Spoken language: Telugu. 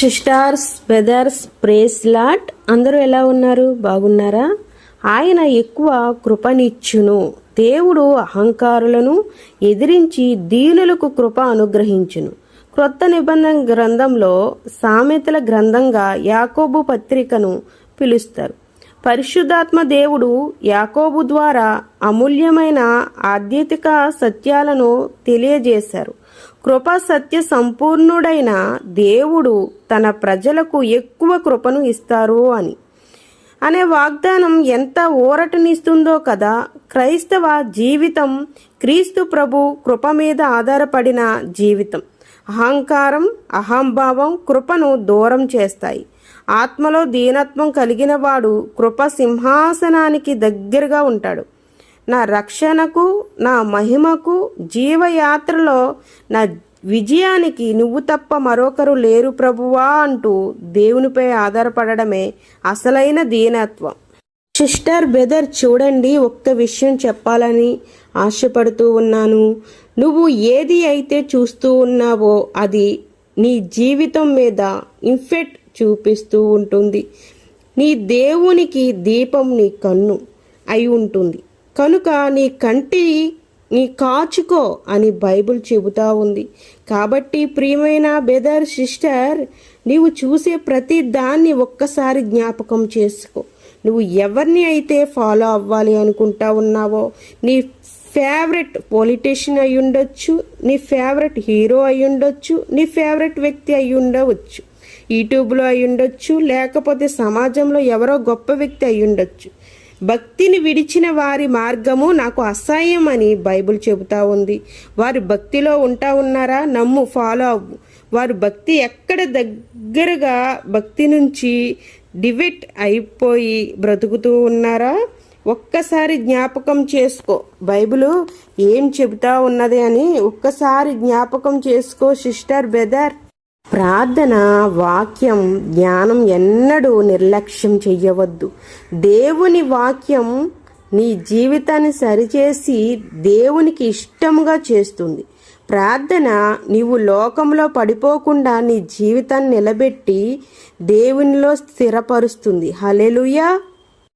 సిస్టార్స్ బ్రదర్స్ ప్రేస్ లాట్ అందరూ ఎలా ఉన్నారు? బాగున్నారా? ఆయన ఎక్కువ కృపనిచ్చును. దేవుడు అహంకారులను ఎదిరించి దీనులకు కృప అనుగ్రహించును. క్రొత్త నిబంధన గ్రంథంలో సామెతల గ్రంథంగా యాకోబు పత్రికను పిలుస్తారు. పరిశుద్ధాత్మ దేవుడు యాకోబు ద్వారా అమూల్యమైన ఆధ్యాత్మిక సత్యాలను తెలియజేశారు. కృప సత్య సంపూర్ణుడైన దేవుడు తన ప్రజలకు ఎక్కువ కృపను ఇస్తారు అని. అనే వాగ్దానం ఎంత ఊరటనిస్తుందో కదా! క్రైస్తవ జీవితం క్రీస్తు ప్రభు కృప మీద ఆధారపడిన జీవితం. అహంకారం అహంభావం కృపను దూరం చేస్తాయి. ఆత్మలో దీనత్వం కలిగిన వాడు కృప సింహాసనానికి దగ్గరగా ఉంటాడు. నా రక్షణకు నా మహిమకు జీవయాత్రలో నా విజయానికి నువ్వు తప్ప మరొకరు లేరు ప్రభువా అంటూ దేవునిపై ఆధారపడడమే అసలైన దీనత్వం. సిస్టర్ బెదర్ చూడండి ఒక్క విషయం చెప్పాలని ఆశపడుతూ ఉన్నాను. నువ్వు ఏది అయితే చూస్తూ ఉన్నావో అది నీ జీవితం మీద ఇన్ఫెక్ట్ చూపిస్తూ ఉంటుంది. నీ దేవునికి దీపం నీ కన్ను అయి ఉంటుంది. కనుక నీ కంటి నీ కాచుకో అని బైబిల్ చెబుతా ఉంది. కాబట్టి ప్రియమైన బెదర్ సిస్టర్ నీవు చూసే ప్రతి దాన్ని ఒక్కసారి జ్ఞాపకం చేసుకో. నువ్వు ఎవరిని అయితే ఫాలో అవ్వాలి అనుకుంటా ఉన్నావో నీ ఫేవరెట్ పొలిటీషియన్ అయి ఉండొచ్చు నీ ఫేవరెట్ హీరో అయి ఉండొచ్చు నీ ఫేవరెట్ వ్యక్తి అయి ఉండవచ్చు. యూట్యూబ్లో అయి ఉండొచ్చు లేకపోతే సమాజంలో ఎవరో గొప్ప వ్యక్తి అయి ఉండొచ్చు. భక్తిని విడిచిన వారి మార్గము నాకు అసహ్యం అని బైబిల్ చెబుతా ఉంది. వారు భక్తిలో ఉంటా ఉన్నారా? నమ్ము ఫాలో అవ్వు. వారు భక్తి ఎక్కడ దగ్గరగా భక్తి నుంచి డివెట్ అయిపోయి బ్రతుకుతూ ఉన్నారా? ఒక్కసారి జ్ఞాపకం చేసుకో. బైబిలు ఏం చెబుతా ఉన్నది అని ఒక్కసారి జ్ఞాపకం చేసుకో సిస్టర్ బెదర్. ప్రార్థన వాక్యం జ్ఞానం ఎన్నడూ నిర్లక్ష్యం చెయ్యవద్దు. దేవుని వాక్యం నీ జీవితాన్ని సరిచేసి దేవునికి ఇష్టంగా చేస్తుంది. ప్రార్థన నీవు లోకంలో పడిపోకుండా నీ జీవితాన్ని నిలబెట్టి దేవునిలో స్థిరపరుస్తుంది. హలెలుయా